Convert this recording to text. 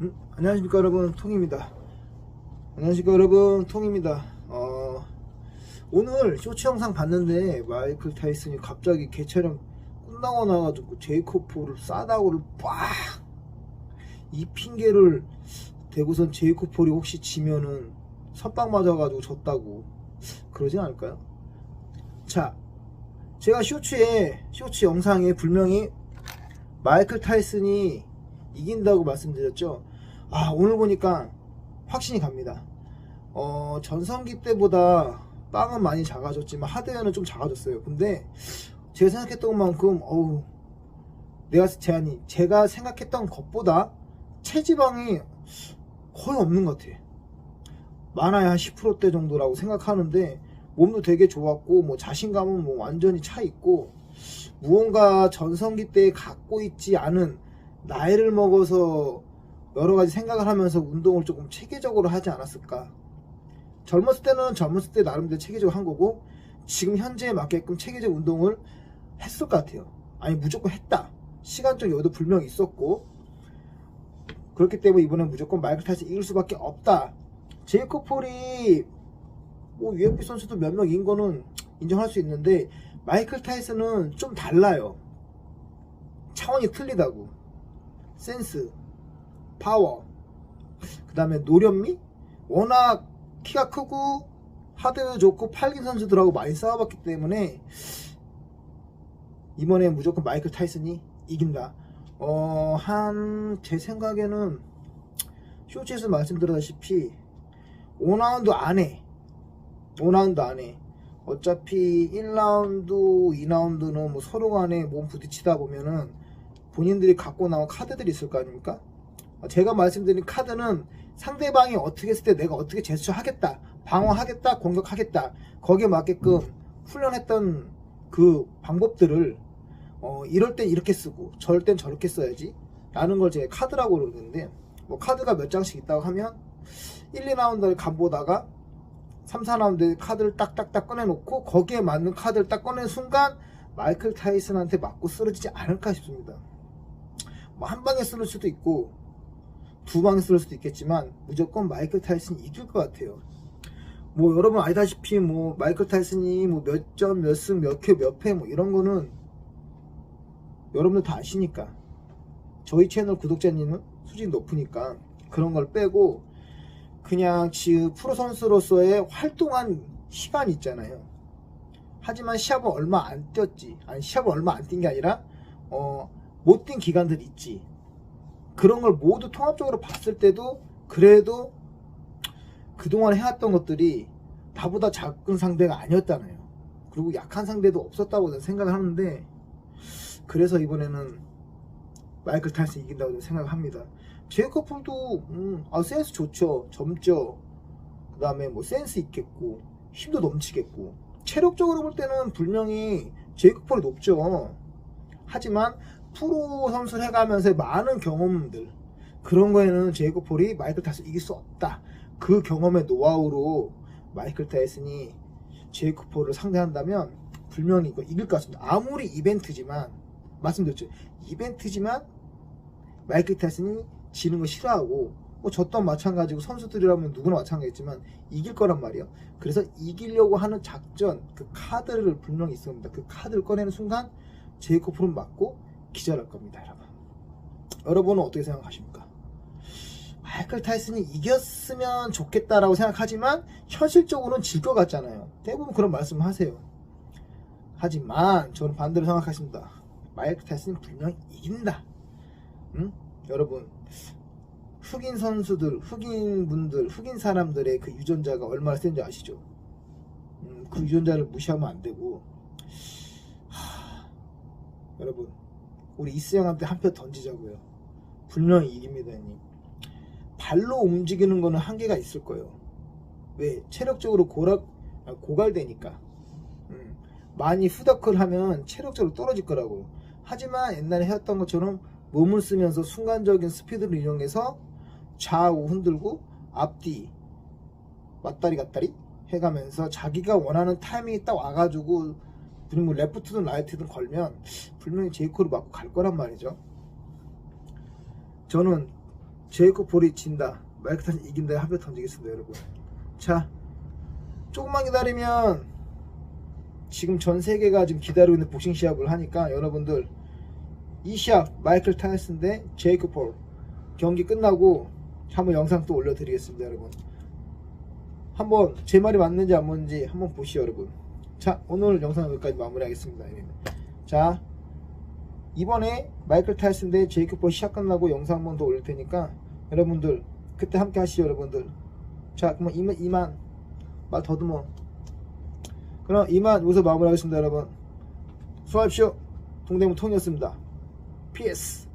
음, 안녕하십니까 여러분. 통입니다. 안녕하십니까 여러분. 통입니다. 어, 오늘 쇼츠 영상 봤는데 마이클 타이슨이 갑자기 개처럼 끝나고 나가지고 제이코프를 싸다고를 빡이 핑계를 대고선 제이코폴이 혹시 지면은 선빵 맞아가지고 졌다고. 그러진 않을까요? 자 제가 쇼츠에 쇼츠 영상에 분명히 마이클 타이슨이 이긴다고 말씀드렸죠. 아 오늘 보니까 확신이 갑니다. 어 전성기 때보다 빵은 많이 작아졌지만 하드웨어는 좀 작아졌어요. 근데 제가 생각했던 만큼 어우 내가 제안이 제가 생각했던 것보다 체지방이 거의 없는 것 같아. 많아야 한 10%대 정도라고 생각하는데 몸도 되게 좋았고 뭐 자신감은 뭐 완전히 차 있고 무언가 전성기 때 갖고 있지 않은 나이를 먹어서 여러 가지 생각을 하면서 운동을 조금 체계적으로 하지 않았을까. 젊었을 때는 젊었을 때 나름대로 체계적으로 한 거고 지금 현재에 맞게끔 체계적 운동을 했을 것 같아요. 아니 무조건 했다. 시간적 여유도 분명히 있었고 그렇기 때문에 이번엔 무조건 마이클 타이슨 이길 수밖에 없다. 제이콥 폴이 뭐 UFC 선수도 몇명 이긴 거는 인정할 수 있는데 마이클 타이슨은 좀 달라요. 차원이 틀리다고. 센스, 파워, 그 다음에 노련미? 워낙 키가 크고 하드 좋고 팔긴 선수들하고 많이 싸워봤기 때문에 이번에 무조건 마이클 타이슨이 이긴다. 어, 한, 제 생각에는 쇼츠에서 말씀드렸다시피 5라운드 안에 5라운드 안에 어차피 1라운드, 2라운드는 뭐 서로 간에 몸 부딪히다 보면은 본인들이 갖고 나온 카드들이 있을 거 아닙니까? 제가 말씀드린 카드는 상대방이 어떻게 했을 때 내가 어떻게 제스처 하겠다, 방어하겠다, 공격하겠다, 거기에 맞게끔 훈련했던 그 방법들을 어, 이럴 땐 이렇게 쓰고 저럴 땐 저렇게 써야지 라는 걸 제가 카드라고 그러는데 뭐 카드가 몇 장씩 있다고 하면 1, 2라운드를 간보다가 3, 4라운드 카드를 딱딱딱 꺼내놓고 거기에 맞는 카드를 딱 꺼낸 순간 마이클 타이슨한테 맞고 쓰러지지 않을까 싶습니다. 뭐 한 방에 쓰러질 수도 있고 쓰러질 수도 있겠지만 무조건 마이클 타이슨이 이길 것 같아요. 뭐 여러분 알다시피 뭐 마이클 타이슨이 뭐 몇 점, 몇 승, 몇 회, 몇 패 뭐 이런 거는 여러분들 다 아시니까 저희 채널 구독자님은 수준이 높으니까 그런 걸 빼고 그냥 지금 프로 선수로서의 활동한 시간이 있잖아요. 하지만 시합을 얼마 안 뛰었지. 아니 시합을 얼마 안 뛴 게 아니라 어, 못 뛴 기간들이 있지. 그런 걸 모두 통합적으로 봤을 때도 그래도 그동안 해왔던 것들이 나보다 작은 상대가 아니었잖아요. 그리고 약한 상대도 없었다고 생각을 하는데 그래서 이번에는 마이클 타이슨 이긴다고 생각을 합니다. 제이커플도 음, 아 센스 좋죠. 젊죠. 그 다음에 뭐 센스 있겠고 힘도 넘치겠고 체력적으로 볼 때는 분명히 제이커플이 높죠. 하지만 프로 선수를 해가면서 많은 경험들 그런 거에는 제이콥 폴이 마이클 타이슨 이길 수 없다. 그 경험의 노하우로 마이클 타이슨이 제이콥 폴을 상대한다면 분명히 이거 이길 것 같습니다. 아무리 이벤트지만 말씀드렸죠. 이벤트지만 마이클 타이슨이 지는 거 싫어하고 뭐저 또한 마찬가지고 선수들이라면 누구나 마찬가지지만 이길 거란 말이에요. 그래서 이기려고 하는 작전 그 카드를 분명히 있습니다. 그 카드를 꺼내는 순간 제이콥 폴은 맞고 기절할 겁니다, 여러분. 여러분은 어떻게 생각하십니까? 마이클 타이슨이 이겼으면 좋겠다라고 생각하지만 현실적으로는 질 것 같잖아요. 대부분 그런 말씀을 하세요. 하지만 저는 반대로 생각하겠습니다. 마이클 타이슨이 분명히 이긴다. 응? 여러분 흑인 선수들, 흑인 분들, 흑인 사람들의 그 유전자가 얼마나 센지 아시죠? 음, 그 유전자를 무시하면 안 되고 하, 여러분 우리 이스 형한테 한 표 던지자고요. 분명히 이깁니다, 형님. 발로 움직이는 거는 한계가 있을 거예요. 왜? 체력적으로 고락, 아, 고갈되니까. 음, 많이 후더클 하면 체력적으로 떨어질 거라고. 하지만 옛날에 해왔던 것처럼 몸을 쓰면서 순간적인 스피드를 이용해서 좌우 흔들고 앞뒤 왔다리 갔다리 해가면서 자기가 원하는 타이밍이 딱 와가지고 그리고 뭐 레프트든 라이트든 걸면 분명히 제이코를 맞고 갈 거란 말이죠. 저는 제이콥 볼이 진다. 마이크 타이슨 이긴다 합의 던지겠습니다 여러분. 자 조금만 기다리면 지금 전 세계가 지금 기다리고 있는 복싱 시합을 하니까 여러분들 이 시합 마이클 타이슨 대 제이콥 볼 경기 끝나고 한번 영상 또 올려드리겠습니다 여러분. 한번 제 말이 맞는지 안 맞는지 한번 보시죠 여러분 자 오늘 영상 여기까지 마무리하겠습니다. 여러분. 자 이번에 마이클 타이슨 대 제이콥 볼 시합 끝나고 영상 한 번 더 올릴 테니까 여러분들 그때 함께 하시죠 여러분들. 자 그러면 이만 이만. 말 더듬어. 그럼 이만 여기서 마무리하겠습니다 여러분. 수고하십시오. 동대문 톤이었습니다. PS